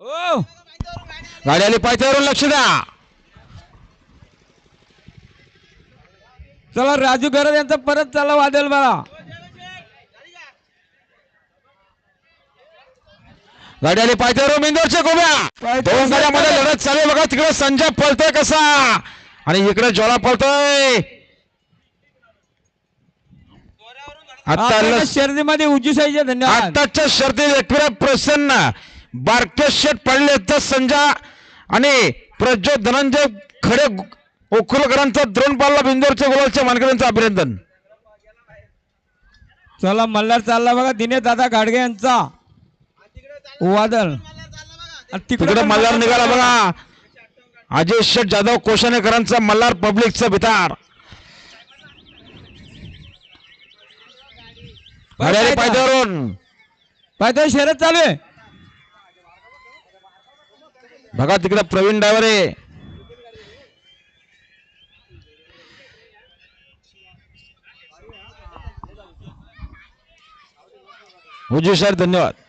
हो गाडी आली पायथ्यावरून लक्ष द्या. चला राजू गरज यांचा परत चला वादल मला. गाडी आली पायथ्यावरून गोब्या पायथ्यावर दोन गाड्यामध्ये. लढत चालू बघा तिकडे संजय पळतोय कसा. आणि इकडे ज्वाला पळतोय. आता शर्यतीमध्ये उजी साईचे धन्यवाद. आताच्या शर्तीत एकविरा प्रसन्न. बारके शेट पडले तर संजय आणि प्रज्योत धनंजय खडे ओकुलकरांचा द्रोण पाल्ला बिंदोरच्या गुलालच्या मानकऱ्यांचं अभिनंदन. चला मल्हार चालला बघा दिनेश दादा गाडगे यांचा. वादळ. तिकडे मल्हार निघाला बघा. अजय शेठ जाधव कोशानेकरांचा मल्हार पब्लिकचा भितार. पायथ्यावरून पायथ्यावर शर्यत चालू आहे. बघा तिकडे प्रवीण डावरे. उजी सर धन्यवाद.